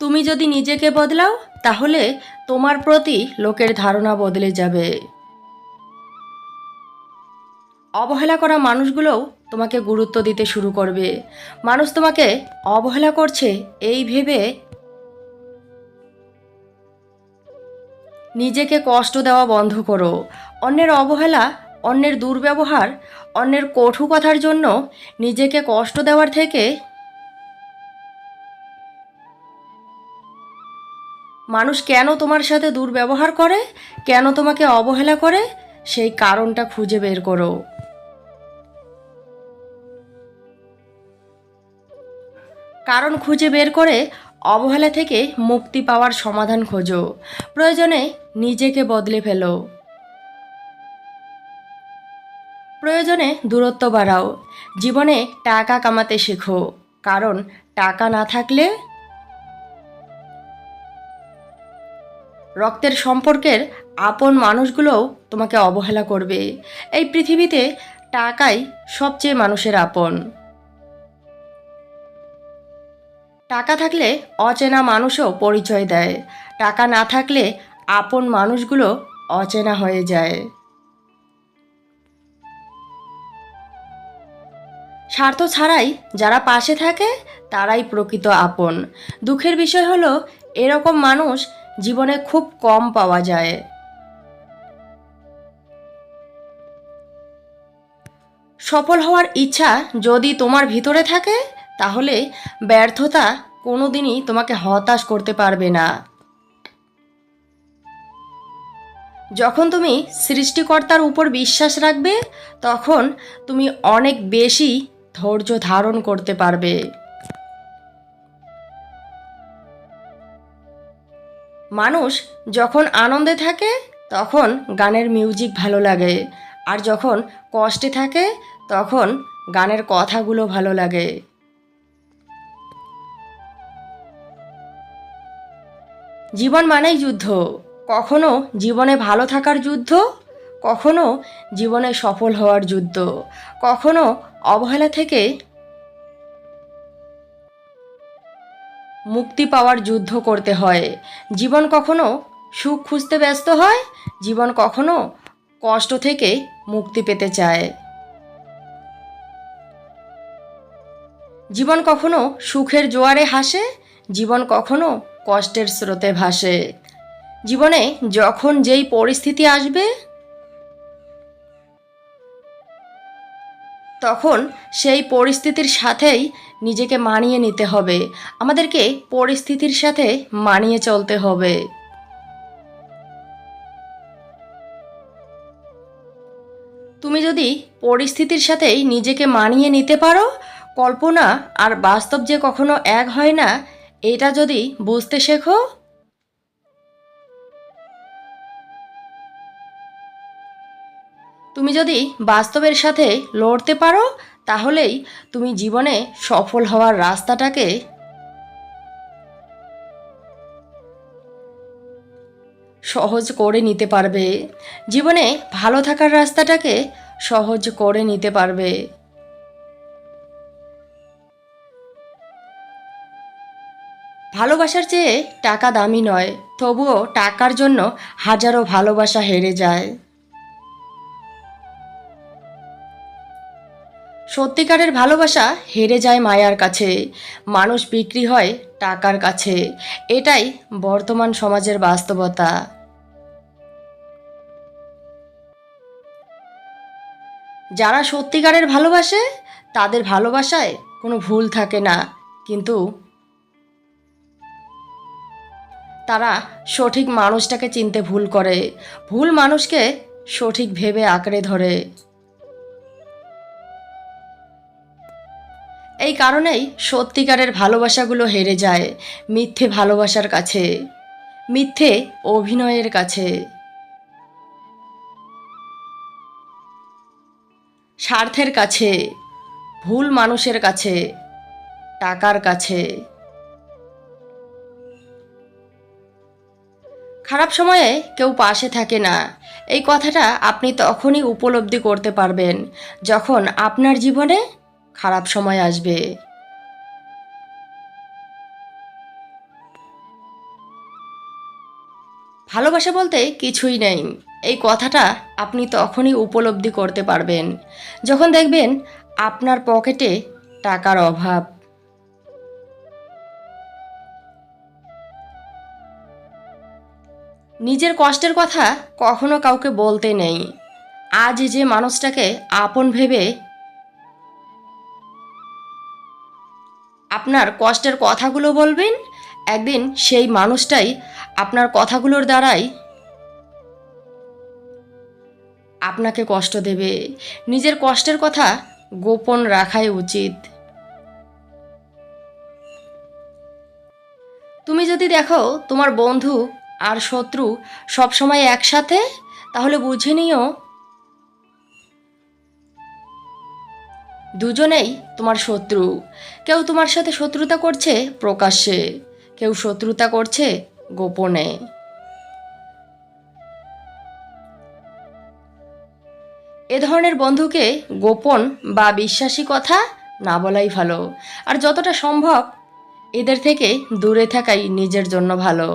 তুমি যদি নিজেকে বদলাও, তাহলে তোমার প্রতি লোকের ধারণা বদলে যাবে। অবহেলা করা মানুষগুলোও তোমাকে গুরুত্ব দিতে শুরু করবে। মানুষ তোমাকে অবহেলা করছে এই ভেবে নিজেকে কষ্ট দেওয়া বন্ধ করো। অন্যের অবহেলা, অন্যের দুর্ব্যবহার, অন্যের কঠু কথার জন্য নিজেকে কষ্ট দেওয়ার থেকে মানুষ কেন তোমার সাথে দুর্ব্যবহার করে? কেন তোমাকে অবহেলা করে? সেই কারণটা খুঁজে বের করো। কারণ খুঁজে বের করে অবহেলা থেকে মুক্তি পাওয়ার সমাধান খোঁজো। প্রয়োজনে নিজেকে বদলে ফেলো। প্রয়োজনে দূরত্ব বাড়াও। জীবনে টাকা কামাতে শেখো। কারণ টাকা না থাকলে রক্তের সম্পর্কের আপন মানুষগুলোও তোমাকে অবহেলা করবে। এই পৃথিবীতে টাকাই সবচেয়ে মানুষের আপন। টাকা থাকলে অচেনা মানুষও পরিচয় দেয়। টাকা না থাকলে আপন মানুষগুলো অচেনা হয়ে যায়। স্বার্থ ছাড়াই যারা পাশে থাকে, তারাই প্রকৃত আপন। দুঃখের বিষয় হলো, এরকম মানুষ জীবনে খুব কম পাওয়া যায়। সফল হওয়ার ইচ্ছা যদি তোমার ভিতরে থাকে, তাহলে ব্যর্থতা কোনোদিনই তোমাকে হতাশ করতে পারবে না। যখন তুমি সৃষ্টিকর্তার উপর বিশ্বাস রাখবে, তখন তুমি অনেক বেশি ধৈর্য ধারণ করতে পারবে। মানুষ যখন আনন্দে থাকে, তখন গানের মিউজিক ভালো লাগে। আর যখন কষ্টে থাকে, তখন গানের কথাগুলো ভালো লাগে। জীবন মানেই যুদ্ধ। কখনো জীবনে ভালো থাকার যুদ্ধ, কখনো জীবনে সফল হওয়ার যুদ্ধ। কখনো অবহেলা থেকে মুক্তি পাওয়ার যুদ্ধ করতে হয়। জীবন কখনো সুখ খুঁজতে ব্যস্ত হয়, জীবন কখনো কষ্ট থেকে মুক্তি পেতে চায়। জীবন কখনো সুখের জোয়ারে হাসে জীবন কখনো কষ্টের স্রোতে ভাসে। জীবনে যখন যেই পরিস্থিতি আসবে তখন সেই পরিস্থিতির সাথেই নিজেকে মানিয়ে নিতে হবে। আমাদেরকে পরিস্থিতির সাথে মানিয়ে চলতে হবে। তুমি যদি পরিস্থিতির সাথেই নিজেকে মানিয়ে নিতে পারো, কল্পনা আর বাস্তব যে কখনো এক হয় না, এটা যদি বুঝতে শেখো তুমি যদি বাস্তবের সাথে লড়তে পারো, তাহলেই তুমি জীবনে সফল হওয়ার রাস্তাটাকে সহজ করে নিতে পারবে। জীবনে ভালো থাকার রাস্তাটাকে সহজ করে নিতে পারবে। ভালোবাসার চেয়ে টাকা দামি নয়, তবুও টাকার জন্য হাজারো ভালোবাসা হেরে যায়। সত্যিকারের ভালোবাসা হেরে যায় মায়ার কাছে। মানুষ বিক্রি হয় টাকার কাছে। এটাই বর্তমান সমাজের বাস্তবতা। যারা সত্যিকারের ভালোবাসে, তাদের ভালোবাসায় কোনো ভুল থাকে না। কিন্তু তারা সঠিক মানুষটাকে চিনতে ভুল করে। ভুল মানুষকে সঠিক ভেবে আঁকড়ে ধরে। এই কারণেই সত্যিকারের ভালোবাসাগুলো হেরে যায় মিথ্যে ভালোবাসার কাছে, মিথ্যে অভিনয়ের কাছে। স্বার্থের কাছে, ভুল মানুষের কাছে, টাকার কাছে। খারাপ সময়ে কেউ পাশে থাকে না। এই কথাটা আপনি তখনই উপলব্ধি করতে পারবেন যখন আপনার জীবনে খারাপ সময় আসবে। ভালোবাসা বলতে কিছুই নেই। এই কথাটা আপনি তখনই উপলব্ধি করতে পারবেন, যখন দেখবেন আপনার পকেটে টাকার অভাব। নিজের কষ্টের কথা কখনো কাউকে বলতে নেই। আজ যে মানুষটাকে আপন ভেবে আপনার কষ্টের কথাগুলো বলবেন? একদিন সেই মানুষটাই আপনার কথাগুলোর দ্বারাই আপনাকে কষ্ট দেবে। নিজের কষ্টের কথা গোপন রাখাই উচিত। তুমি যদি দেখো তোমার বন্ধু আর শত্রু সবসময় একসাথে, তাহলে বুঝে নিও দুজনেই তোমার শত্রু। কেউ তোমার সাথে শত্রুতা করছে প্রকাশ্যে, কেউ শত্রুতা করছে গোপনে। এ ধরনের বন্ধুকে গোপন বা বিশ্বাসী কথা না বলাই ভালো। আর যতটা সম্ভব এদের থেকে দূরে থাকাই নিজের জন্য ভালো।